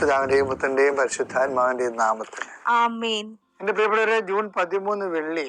പിതാവിന്റെയും പുത്രന്റെയും പരിശുദ്ധാത്മാവിന്റെയും നാമത്തിൽ. എന്റെ പ്രിയപ്പെട്ടവരെ ജൂൺ പതിമൂന്ന് വെള്ളി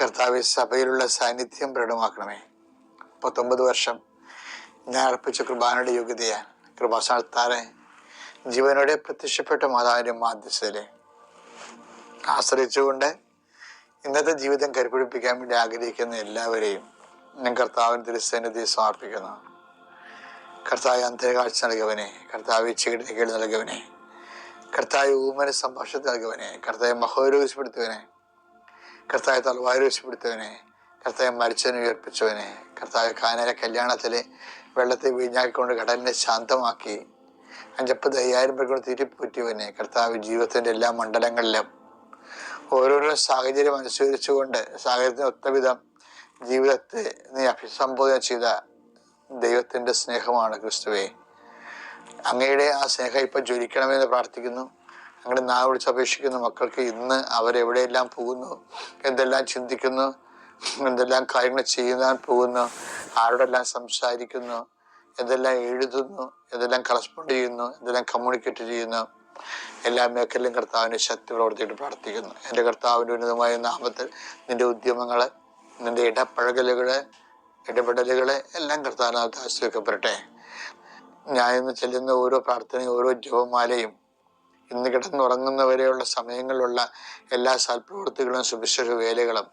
കർത്താവെ സഭയിലുള്ള സാന്നിധ്യം പ്രകടമാക്കണമേ. പത്തൊമ്പത് വർഷം ഞാൻ അർപ്പിച്ച കൃപാനയുടെ യോഗ്യതയാൽ കൃപാസ്ഥാനത്താറെ ജീവനോടെ പ്രത്യക്ഷപ്പെട്ട മാതാവിന്റെ മാധ്യസ്ഥരെ ആശ്രയിച്ചുകൊണ്ട് ഇന്നത്തെ ജീവിതം കരുപിടിപ്പിക്കാൻ വേണ്ടി ആഗ്രഹിക്കുന്ന എല്ലാവരെയും ഞാൻ കർത്താവിന് തിരുസന്നിധി സമർപ്പിക്കുന്നു. കർത്താവ് അന്തരകാഴ്ച നൽകവനെ. കർത്താവ് ചീടിനെ കേൾ നൽകവനെ. കർത്താവ് ഊമന സംഭാഷണത്തിൽ നൽകവനെ. കർത്താവ് മഹോരോഗപ്പെടുത്തിയവനെ കർത്താവ് രക്ഷപ്പെടുത്തവനെ കർത്താവ് മരിച്ചവനെ ഉയർപ്പിച്ചവനെ കർത്താവ് കാനര കല്യാണത്തിൽ വെള്ളത്തെ വീഞ്ഞാക്കിക്കൊണ്ട് കടലിനെ ശാന്തമാക്കി അഞ്ചപ്പത് അയ്യായിരം പേർ കൊണ്ട് തിരിപ്പുറ്റിയവനെ കർത്താവ് ജീവിതത്തിന്റെ എല്ലാ മണ്ഡലങ്ങളിലും ഓരോരോ സാഹചര്യം അനുസരിച്ചുകൊണ്ട് സാഹചര്യത്തിന് ഒത്തവിധം ജീവിതത്തെ നീ അഭിസംബോധന ചെയ്ത ദൈവത്തിന്റെ സ്നേഹമാണ് ക്രിസ്തുവെ. അങ്ങയുടെ ആ സ്നേഹം ഇപ്പം ജ്വലിക്കണമെന്ന് പ്രാർത്ഥിക്കുന്നു. അങ്ങനെ നാ വിളിച്ച് അപേക്ഷിക്കുന്ന. മക്കൾക്ക് ഇന്ന് അവരെവിടെയെല്ലാം പോകുന്നു? എന്തെല്ലാം ചിന്തിക്കുന്നു? എന്തെല്ലാം കാര്യങ്ങൾ ചെയ്യുന്നാൻ പോകുന്നു? ആരോടെല്ലാം സംസാരിക്കുന്നു? എന്തെല്ലാം എഴുതുന്നു? എന്തെല്ലാം കറസ്പോണ്ട് ചെയ്യുന്നു? എന്തെല്ലാം കമ്മ്യൂണിക്കേറ്റ് ചെയ്യുന്നു? എല്ലാ മേഖലയിലും കർത്താവിന്റെ ശക്തി പ്രവർത്തിയിട്ട് പ്രാർത്ഥിക്കുന്നു. എന്റെ കർത്താവിന്റെ ഉന്നതമായ നാമത്തിൽ നിന്റെ ഉദ്യമങ്ങളെ നിന്റെ ഇടപഴകലുകളെ ഇടപെടലുകളെ എല്ലാം കർത്താവിനകത്ത് ആശ്രയിക്കപ്പെടട്ടെ. ഞാൻ ഇന്ന് ചെല്ലുന്ന ഓരോ പ്രാർത്ഥനയും ഓരോ ജപമാലയും ഇന്ന് കിടന്നുറങ്ങുന്നവരെയുള്ള സമയങ്ങളിലുള്ള എല്ലാ സൽപ്രവൃത്തികളും സുവിശേഷ വേലകളും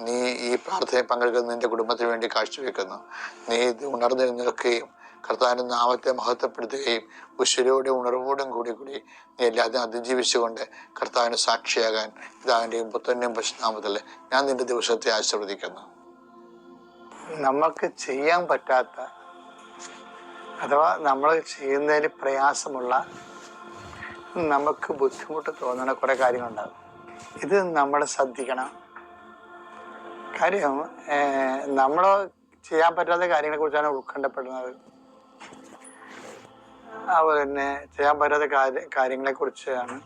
നീ ഈ പ്രാർത്ഥനയിൽ പങ്കെടുക്കുന്ന നിന്റെ കുടുംബത്തിന് വേണ്ടി കാഴ്ചവെക്കുന്നു. നീ ഇത് ഉണർന്നെഴുന്നേൽക്കുകയും കർത്താവിന്റെ നാമത്തെ മഹത്വപ്പെടുത്തുകയും ഉശ്വരോടെ ഉണർവോടും കൂടി കൂടി നീ എല്ലാത്തിനും അതിജീവിച്ചുകൊണ്ട് കർത്താവിന് സാക്ഷിയാകാൻ പിതാവിന്റെയും പുത്രന്റെയും പശുനാമത്തിൽ ഞാൻ നിന്റെ ദിവസത്തെ ആശീർവദിക്കുന്നു. നമുക്ക് ചെയ്യാൻ പറ്റാത്ത അഥവാ നമ്മൾ ചെയ്യുന്നതിൽ പ്രയാസമുള്ള നമുക്ക് ബുദ്ധിമുട്ട് തോന്നുന്ന കുറെ കാര്യങ്ങളുണ്ടാകും ഇത് നമ്മൾ ശ്രദ്ധിക്കണം. കാര്യം നമ്മൾ ചെയ്യാൻ പറ്റാത്ത കാര്യങ്ങളെ കുറിച്ചാണ് ഉത്കണ്ഠപ്പെടുന്നത്. അതുപോലെ തന്നെ ചെയ്യാൻ പറ്റാത്ത കാര്യ കാര്യങ്ങളെ കുറിച്ചാണ്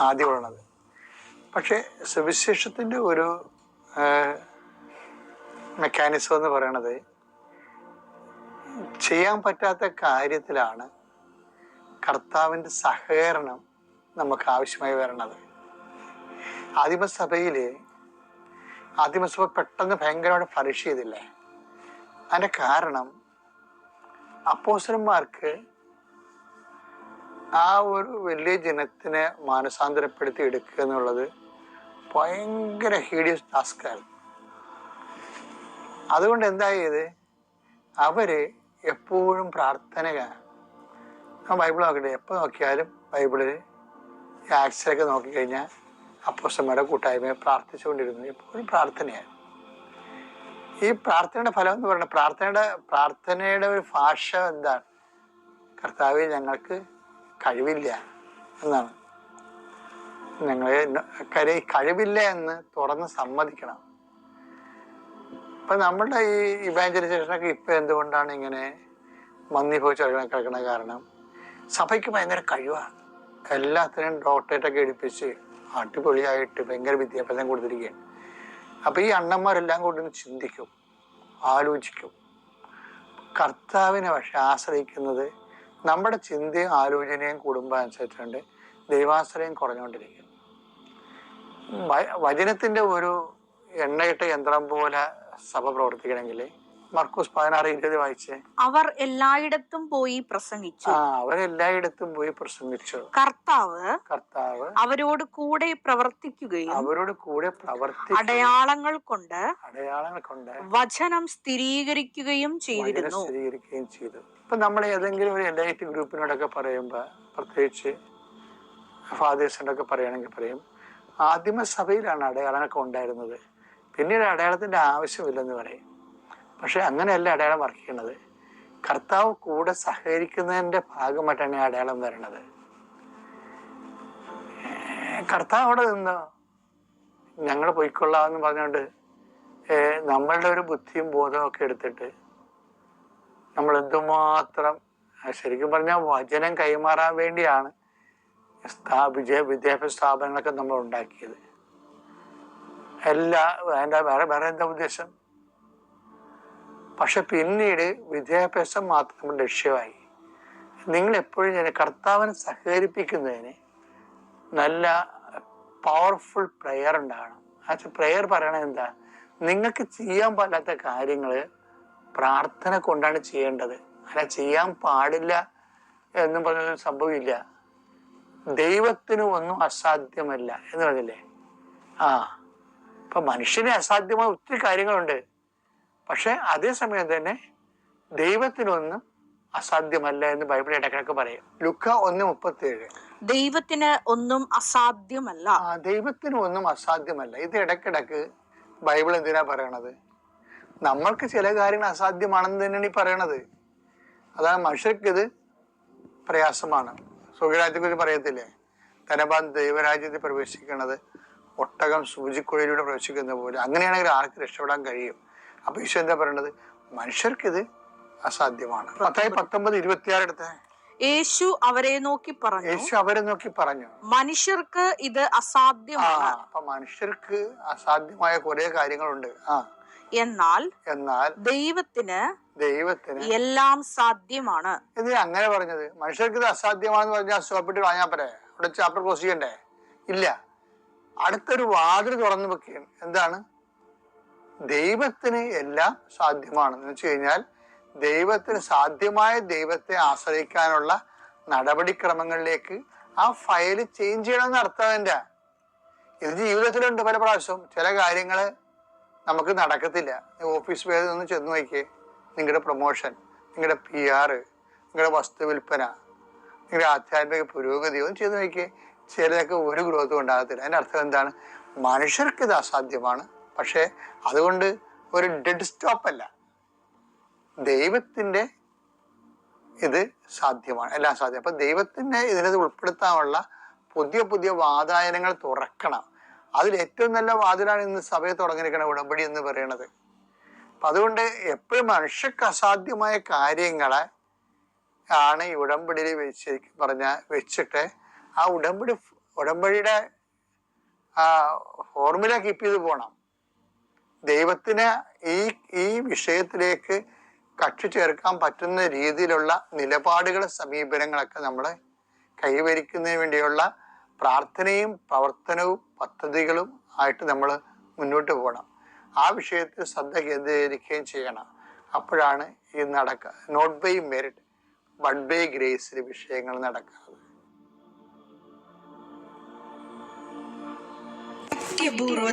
ആദ്യം ഉള്ളത്. പക്ഷെ സുവിശേഷത്തിന്റെ ഒരു മെക്കാനിസം എന്ന് പറയണത് ചെയ്യാൻ പറ്റാത്ത കാര്യത്തിലാണ് കർത്താവിന്റെ സഹകരണം നമുക്ക് ആവശ്യമായി വരണത്. ആദിമസഭയിൽ ആദിമസഭ പെട്ടെന്ന് ഭയങ്കരമായിട്ട് പരീക്ഷ ചെയ്തില്ലേ? അതിന്റെ കാരണം അപ്പോസരന്മാർക്ക് ആ ഒരു വലിയ ജനത്തിനെ മാനസാന്തരപ്പെടുത്തി എടുക്കുക എന്നുള്ളത് ഭയങ്കര ഹീഡിയസ് ടാസ്ക്കായിരുന്നു അതുകൊണ്ട് എന്തായത് അവർ എപ്പോഴും പ്രാർത്ഥനയാണ്. ആ ബൈബിൾ നോക്കട്ടെ. എപ്പോൾ നോക്കിയാലും ബൈബിളിൽ ആക്സിലൊക്കെ നോക്കിക്കഴിഞ്ഞാൽ അപ്പോസമ്മയുടെ കൂട്ടായ്മയെ പ്രാർത്ഥിച്ചുകൊണ്ടിരുന്നു എപ്പോഴും പ്രാർത്ഥനയാണ്. ഈ പ്രാർത്ഥനയുടെ ഫലം എന്ന് പറയുന്നത് പ്രാർത്ഥനയുടെ പ്രാർത്ഥനയുടെ ഒരു ഭാഷ എന്താണ്? കർത്താവ് ഞങ്ങൾക്ക് കഴിവില്ല എന്നാണ്. ഞങ്ങളെ കരി കഴിവില്ല എന്ന് തുറന്ന് സമ്മതിക്കണം. ഇപ്പം നമ്മളുടെ ഈ ഇവാഞ്ചലൈസേഷനൊക്കെ ഇപ്പം എന്തുകൊണ്ടാണ് ഇങ്ങനെ മന്ദിഭവിച്ച് കിടക്കണ കാരണം? സഭയ്ക്ക് ഭയങ്കര കഴിവാണ് എല്ലാത്തിനും ഡോക്ടറേറ്റ് ഒക്കെ എടുപ്പിച്ച് അടിപൊളിയായിട്ട് ഭയങ്കര വിദ്യാഭ്യാസം കൊടുത്തിരിക്കുകയാണ്. അപ്പൊ ഈ അണ്ണന്മാരെല്ലാം കൊണ്ടൊന്ന് ചിന്തിക്കും ആലോചിക്കും. കർത്താവിനെ പക്ഷെ ആശ്രയിക്കുന്നത് നമ്മുടെ ചിന്തയും ആലോചനയും കുടുംബം അനുസരിച്ചുകൊണ്ട് ദൈവാശ്രയം കുറഞ്ഞുകൊണ്ടിരിക്കും. വചനത്തിന്റെ ഒരു എണ്ണയിട്ട യന്ത്രം പോലെ സഭ പ്രവർത്തിക്കണമെങ്കിൽ മർക്കൂസ് പതിനാറ് ഇരുപത് വായിച്ചേ? അവർ എല്ലായിടത്തും പോയി പ്രസംഗിച്ചു. ആ അവരെല്ലായിടത്തും പോയി പ്രസംഗിച്ചു. കർത്താവ് കർത്താവ് അവരോട് കൂടെ പ്രവർത്തിക്കുകയും അവരോട് കൂടെ പ്രവർത്തി അടയാളങ്ങൾ കൊണ്ട് അടയാളങ്ങൾ കൊണ്ട് വചനം സ്ഥിരീകരിക്കുകയും ചെയ്തിരുന്നു. സ്ഥിരീകരിക്കുകയും ചെയ്തു. ഇപ്പൊ നമ്മൾ ഏതെങ്കിലും ഒരു എലൈറ്റ് ഗ്രൂപ്പിനോടൊക്കെ പറയുമ്പോ പ്രത്യേകിച്ച് ഫാദേഴ്സിന്റെ ഒക്കെ പറയുകയാണെങ്കിൽ പറയും ആദിമസഭയിലാണ് അടയാളങ്ങളൊക്കെ ഉണ്ടായിരുന്നത്. പിന്നീട് അടയാളത്തിന്റെ ആവശ്യമില്ലെന്ന് പറയും. പക്ഷെ അങ്ങനെയല്ല അടയാളം വർക്ക് ചെയ്യണത് കർത്താവ് കൂടെ സഹകരിക്കുന്നതിന്റെ ഭാഗമായിട്ടാണ് ഈ അടയാളം വരണത്. കർത്താവ് അവിടെ നിന്നോ? ഞങ്ങൾ പോയിക്കൊള്ളാമെന്ന് പറഞ്ഞുകൊണ്ട് നമ്മളുടെ ഒരു ബുദ്ധിയും ബോധവും ഒക്കെ എടുത്തിട്ട് നമ്മൾ എന്തുമാത്രം ശരിക്കും പറഞ്ഞാൽ വചനം കൈമാറാൻ വേണ്ടിയാണ് സ്ഥാപിച്ച വിദ്യാഭ്യാസ സ്ഥാപനങ്ങളൊക്കെ നമ്മൾ ഉണ്ടാക്കിയത്. എല്ലാ അതിന്റെ വേറെ വേറെ എന്താ ഉദ്ദേശം? പക്ഷെ പിന്നീട് വിദ്യാഭ്യാസം മാത്രം ലക്ഷ്യമായി. നിങ്ങൾ എപ്പോഴും ഞാൻ കർത്താവിനെ സഹകരിപ്പിക്കുന്നതിന് നല്ല പവർഫുൾ പ്രെയർ ഉണ്ടാകണം. ആ പ്രെയർ പറയണത് എന്താ? നിങ്ങൾക്ക് ചെയ്യാൻ പറ്റാത്ത കാര്യങ്ങൾ പ്രാർത്ഥന കൊണ്ടാണ് ചെയ്യേണ്ടത്. അല്ല ചെയ്യാൻ പാടില്ല എന്നും പറഞ്ഞൊരു സംഭവമില്ല ദൈവത്തിന് ഒന്നും അസാധ്യമല്ല എന്ന് പറഞ്ഞില്ലേ? ആ. ഇപ്പൊ മനുഷ്യന് അസാധ്യമായ ഒത്തിരി കാര്യങ്ങളുണ്ട്. പക്ഷെ അതേസമയം തന്നെ ദൈവത്തിനൊന്നും അസാധ്യമല്ല എന്ന് ബൈബിൾ ഇടക്കിടക്ക് പറയും. ലുക്ക ഒന്ന് മുപ്പത്തി ഏഴ് ദൈവത്തിന് ഒന്നും അസാധ്യമല്ല. ദൈവത്തിന് ഒന്നും അസാധ്യമല്ല. ഇത് ഇടക്കിടക്ക് ബൈബിൾ എന്തിനാ പറയണത്? നമ്മൾക്ക് ചില കാര്യങ്ങൾ അസാധ്യമാണെന്ന് തന്നെയാണ് ഈ പറയണത്. അതാണ് മനുഷ്യർക്ക് ഇത് പ്രയാസമാണ്. സ്വകരാജ്യത്തെ കുറിച്ച് പറയത്തില്ലേ? ധനവാൻ ദൈവരാജ്യത്തിൽ പ്രവേശിക്കുന്നത് ഒട്ടകം സൂചിക്കുഴയിലൂടെ പ്രവേശിക്കുന്ന പോലെ. അങ്ങനെയാണെങ്കിൽ ആർക്ക് രക്ഷപ്പെടാൻ കഴിയും? അപ്പൊ ഈശോ എന്താ പറയണത്? മനുഷ്യർക്കിത് അസാധ്യമാണ്. പത്തായി പത്തൊമ്പത് ഇരുപത്തിയാറ് എടുത്തേ. യേശു അവരെ നോക്കി പറഞ്ഞു. യേശു അവരെ നോക്കി പറഞ്ഞു. മനുഷ്യർക്ക് ഇത് അസാധ്യമാണ്. അപ്പൊ മനുഷ്യർക്ക് അസാധ്യമായ കുറെ കാര്യങ്ങളുണ്ട്. ആ. എന്നാൽ എന്നാൽ ദൈവത്തിന് ദൈവത്തിന് എല്ലാം സാധ്യമാണ്. ഇത് അങ്ങനെ പറഞ്ഞത്? മനുഷ്യർക്ക് ഇത് അസാധ്യമാണെന്ന് പറഞ്ഞാൽ സ്റ്റോപ്പിട്ട് വാങ്ങാൻ പോരെ? അവിടെ ചാപ്റ്റർ ക്ലോസ് ചെയ്യണ്ടേ? ഇല്ല. അടുത്തൊരു വാതിൽ തുറന്നു വെക്കുകയാണ്. എന്താണ്? ദൈവത്തിന് എല്ലാം സാധ്യമാണ് എന്ന് വെച്ച് കഴിഞ്ഞാൽ ദൈവത്തിന് സാധ്യമായ ദൈവത്തെ ആശ്രയിക്കാനുള്ള നടപടിക്രമങ്ങളിലേക്ക് ആ ഫയൽ ചേഞ്ച് ചെയ്യണമെന്ന് അർത്ഥം എന്റെ ഇത് ജീവിതത്തിലുണ്ട് പല പ്രാവശ്യവും. ചില കാര്യങ്ങൾ നമുക്ക് നടക്കത്തില്ല. ഓഫീസ് പേര് ഒന്ന് ചെന്ന് നോക്കിയേ. നിങ്ങളുടെ പ്രൊമോഷൻ നിങ്ങളുടെ പി ആർ നിങ്ങളുടെ വസ്തു വിൽപ്പന നിങ്ങളുടെ ആധ്യാത്മിക പുരോഗതി ഒന്നും ചെയ്ത് നോക്കിയേ. ചിലതൊക്കെ ഒരു ഗ്രോത്തും ഉണ്ടാകത്തില്ല അതിന്റെ അർത്ഥം എന്താണ്? മനുഷ്യർക്ക് ഇത് അസാധ്യമാണ്. പക്ഷേ അതുകൊണ്ട് ഒരു ഡെഡ് സ്റ്റോപ്പ് അല്ല. ദൈവത്തിന്റെ ഇത് സാധ്യമാണ് എല്ലാം സാധ്യം. അപ്പൊ ദൈവത്തിന്റെ ഇതിനത് ഉൾപ്പെടുത്താനുള്ള പുതിയ പുതിയ വാതായനങ്ങൾ തുറക്കണം. അതിൽ ഏറ്റവും നല്ല വാതിലാണ് ഇന്ന് സഭയെ തുടങ്ങിയിരിക്കുന്ന ഉടമ്പടി എന്ന് പറയണത് അപ്പൊ അതുകൊണ്ട് എപ്പോഴും മനുഷ്യക്ക് അസാധ്യമായ കാര്യങ്ങളെ ആണ് ഈ ഉടമ്പടിയിൽ വെച്ച് പറഞ്ഞ വെച്ചിട്ട് ആ ഉടമ്പടി ഉടമ്പടിയുടെ ഫോർമുല കീപ്പ് ചെയ്ത് പോകണം ദൈവത്തിന് ഈ ഈ വിഷയത്തിലേക്ക് കക്ഷി ചേർക്കാൻ പറ്റുന്ന രീതിയിലുള്ള നിലപാടുകൾ സമീപനങ്ങളൊക്കെ നമ്മൾ കൈവരിക്കുന്നതിന് വേണ്ടിയുള്ള പ്രാർത്ഥനയും പ്രവർത്തനവും പദ്ധതികളും ആയിട്ട് നമ്മൾ മുന്നോട്ട് പോകണം. ആ വിഷയത്തിൽ ശ്രദ്ധ കേന്ദ്രീകരിക്കുകയും ചെയ്യണം. അപ്പോഴാണ് ഈ നടക്ക not by merit but by ഗ്രേസിൽ വിഷയങ്ങൾ നടക്കുന്നത് അത്യപൂർവ